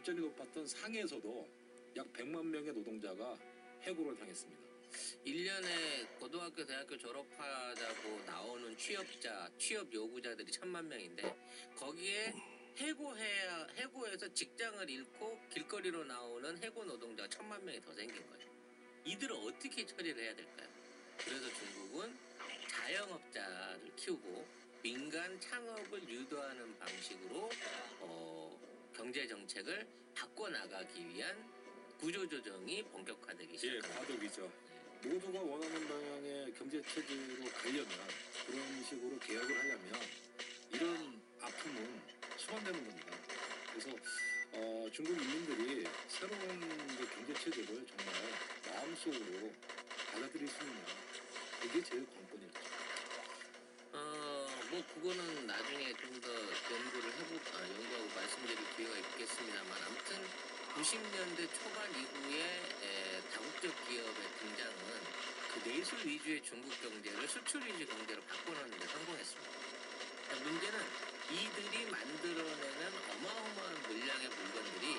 발전이 높았던 상해에서도 약 100만 명의 노동자가 해고를 당했습니다. 1년에 고등학교, 대학교 졸업하자고 나오는 취업자, 취업 요구자들이 천만 명인데 거기에 해고해야 해고해서 직장을 잃고 길거리로 나오는 해고 노동자가 천만 명이 더 생긴 거예요. 이들을 어떻게 처리를 해야 될까요? 그래서 중국은 자영업자를 키우고 민간 창업을 유도하는 어, 경제 정책을 바꿔 나가기 위한 구조 조정이 본격화되기 예, 시작합니다. 과도기죠. 모두가 원하는 방향의 경제 체제로 가려면 그런 식으로 개혁을 하려면 이런 아픔은 수반되는 겁니다. 그래서 어, 중국 인민들이 새로운 그 경제 체제를 정말 마음속으로 받아들일 수 있냐 이게 제일 뭐 그거는 나중에 좀 더 연구를 해보, 아, 연구하고 말씀드릴 기회가 있겠습니다만 아무튼 90년대 초반 이후에 에, 다국적 기업의 등장은 그 내수 위주의 중국 경제를 수출 위주 경제로 바꿔놓는 데 성공했습니다. 그러니까 문제는 이들이 만들어내는 어마어마한 물량의 물건들이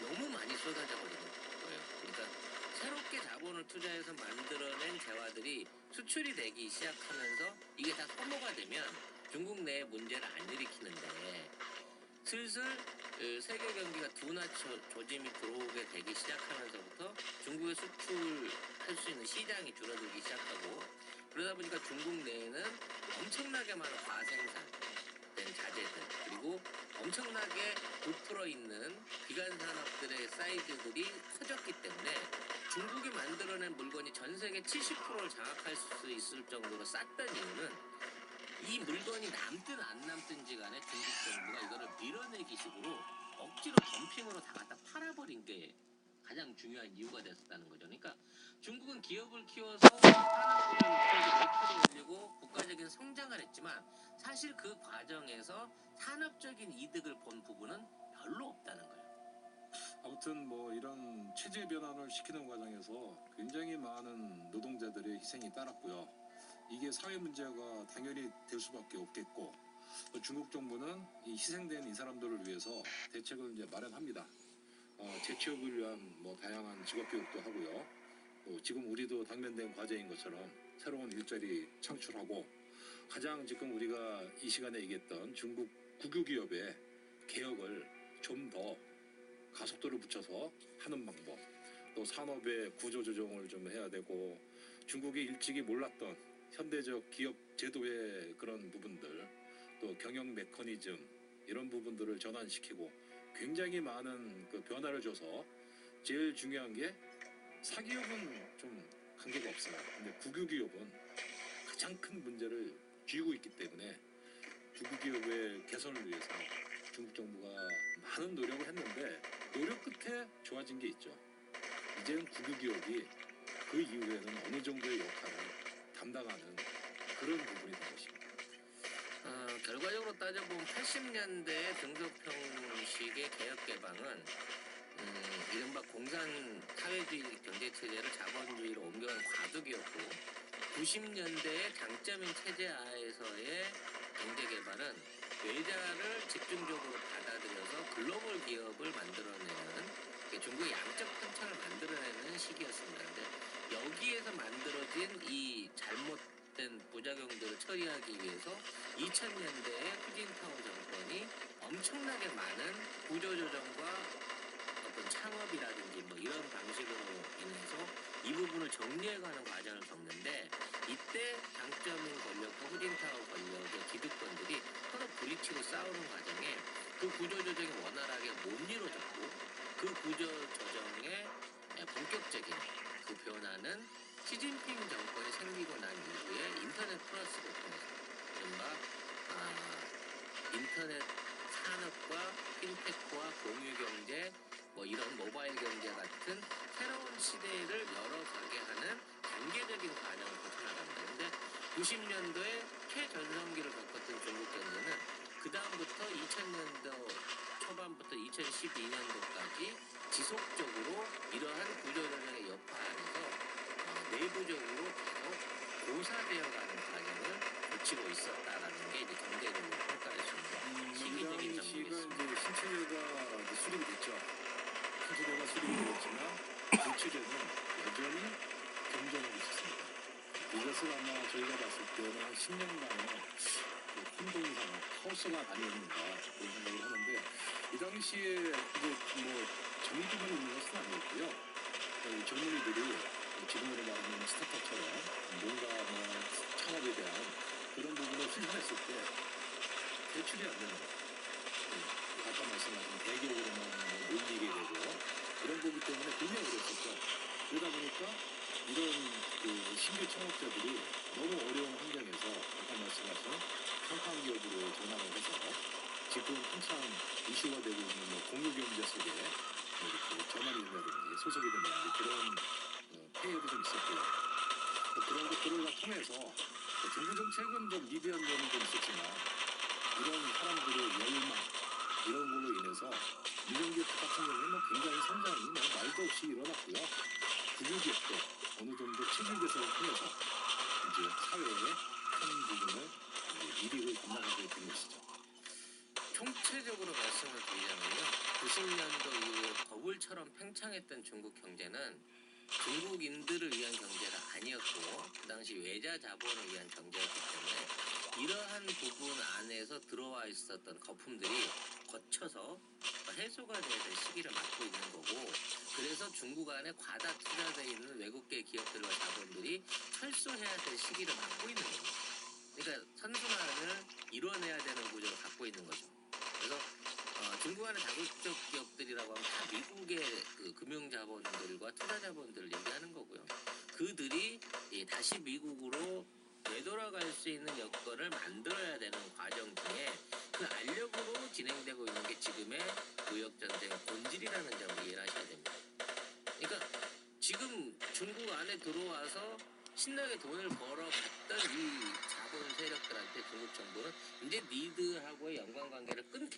너무 많이 쏟아져 버리는 거예요. 그러니까 새롭게 자본을 투자해서 만들어낸 재화들이 수출이 되기 시작하면서 이게 다 소모가 되면 중국 내에 문제를 안 일으키는데 슬슬 어, 세계 경기가 둔화처 조짐이 들어오게 되기 시작하면서부터 중국의 수출할 수 있는 시장이 줄어들기 시작하고 그러다 보니까 중국 내에는 엄청나게 많은 과생산된 자재들 그리고 엄청나게 부풀어 있는 기간 산업들의 사이즈들이 커졌기 때문에 중국이 만들어낸 물건이 전 세계 70%를 장악할 수 있을 정도로 쌌던 이유는 이 물건이 남든 안 남든지 간에 중국 정부가 이거를 밀어내기 식으로 억지로 덤핑으로 다 갖다 팔아버린 게 가장 중요한 이유가 됐었다는 거죠. 그러니까 중국은 기업을 키워서 산업군을 목표를 올리고 국가적인 성장을 했지만 사실 그 과정에서 산업적인 이득을 본 부분은 별로 없다는 거예요. 아무튼 뭐 이런 체제 변환을 시키는 과정에서 굉장히 많은 노동자들의 희생이 따랐고요. 이게 사회 문제가 당연히 될 수밖에 없겠고 또 중국 정부는 이 희생된 이 사람들을 위해서 대책을 이제 마련합니다. 어, 재취업을 위한 뭐 다양한 직업 교육도 하고요. 또 지금 우리도 당면된 과제인 것처럼 새로운 일자리 창출하고 가장 지금 우리가 이 시간에 얘기했던 중국 국유 기업의 개혁을 좀 더 가속도를 붙여서 하는 방법 또 산업의 구조 조정을 좀 해야 되고 중국이 일찍이 몰랐던 현대적 기업 제도의 그런 부분들 또 경영 메커니즘 이런 부분들을 전환시키고 굉장히 많은 그 변화를 줘서 제일 중요한 게 사기업은 좀 관계가 없어요. 근데 국유기업은 가장 큰 문제를 쥐고 있기 때문에 국유기업의 개선을 위해서 중국 정부가 많은 노력을 했는데 노력 끝에 좋아진 게 있죠. 이제는 국유기업이 그 이후에는 어느 정도의 역할을 담당하는 그런 부분이 된 것입니다. 어, 결과적으로 따져보면 80년대 등소평식의 개혁 개방은 음, 이른바 공산 사회주의 경제 체제를 자본주의로 옮겨간 과도기였고 90년대의 장점인 체제 하에서의 경제 개발은 외자를 집중적으로 받아들여서 글로벌 기업을 만들어내는 중국의 양적 편차를 만들어내는 시기였습니다. 근데 여기에서 만들어진 이 잘못된 부작용들을 처리하기 위해서 2000년대에 후진타오 정권이 엄청나게 많은 구조조정과 어떤 창업이라든지 뭐 이런 방식으로 인해서 이 부분을 정리해가는 과정을 겪는데 이때 장점인 권력과 후진타오 권력의 기득권들이 서로 부딪히고 싸우는 과정에 그 구조조정이 원활하게 못 이루어졌고 그 구조조정의 본격적인 그 변화는 시진핑 정권이 생기고 난 이후에 인터넷 플러스를 통해서 이른바 아, 인터넷 산업과 핀테크와 공유 경제 뭐 이런 모바일 경제 같은 새로운 시대를 열어가게 하는 단계적인 과정을 거쳐나갑니다. 근데 90년도에 최전성기를 겪었던 중국 경제는 그 다음부터 2000년도 초반부터 2012년도까지 지속적으로 이러한 구조조정의 여파 안에서 어, 내부적으로 계속 고사되어가는 과정을 거치고 있었다라는 게 이제 경제적으로 평가할 수 있는 이 시기적인 점이겠습니다. 이제 신체제가 이제 수립이 됐죠. 체제는 여전히 경쟁하고 있습니다. 이것을 아마 저희가 봤을 때는 한 10년간의 그 혼동상 카오스가 아니었는가 그런 생각을 하는데 이 당시에 이제 뭐 정의기만 있는 것은 아니었고요. 어, 젊은이들이 지금으로 말하면 스타트업처럼 뭔가 뭐 창업에 대한 그런 부분을 실현했을 때 대출이 안 되는. 네, 아까 말씀하신 대기업으로만 뭐 몰리게 되고 그런 거기 때문에 굉장히 어려웠었죠. 그러다 보니까 이런 그 신규 창업자들이 너무 어려운 환경에서 아까 말씀하신 평판 기업으로 전환을 해서 지금 한창 이슈가 되고 있는 뭐 공유 경제 속에 뭐 이렇게 전환이 된다든지 소속이 된다든지 그런 어, 폐해도 좀 있었고요. 뭐 그런 것들을 다 통해서 뭐 정부 정책은 좀 미비한 면이 좀 있었지만 이런 사람들의 열망 이런 걸로 인해서 미정기업 같은 경우는 뭐 굉장히 성장이 뭐 말도 없이 일어났고요. 국유기업도 어느 정도 체질 개선을 통해서 이제 사회의 큰 부분을 이제 이익을 감당하고 있는 것이죠. 총체적으로 말씀을 드리자면요. 90년도 이후에 버블처럼 팽창했던 중국 경제는 중국인들을 위한 경제가 아니었고 그 당시 외자 자본을 위한 경제였기 때문에 이러한 부분 안에서 들어와 있었던 거품들이 거쳐서 해소가 돼야 될 시기를 맞고 있는 거고 그래서 중국 안에 과다 투자되어 있는 외국계 기업들과 자본들이 철수해야 될 시기를 맞고 있는 겁니다. 그러니까 선순환을 이뤄내야 되는 구조를 갖고 있는 거죠. 그래서 어, 중국 안의 다국적 기업들이라고 하면 다 미국의 그 금융자본들과 투자자본들을 얘기하는 거고요. 그들이 이 다시 미국으로 되돌아갈 수 있는 여건을 만들어야 되는 과정 중에 그 알력으로 진행되고 있는 게 지금의 무역 전쟁의 본질이라는 점을 이해를 하셔야 됩니다. 그러니까 지금 중국 안에 들어와서 신나게 돈을 벌어갔던 이 자본 세력들한테 중국 정부는 이제 니들하고의 연관관계를 끊겠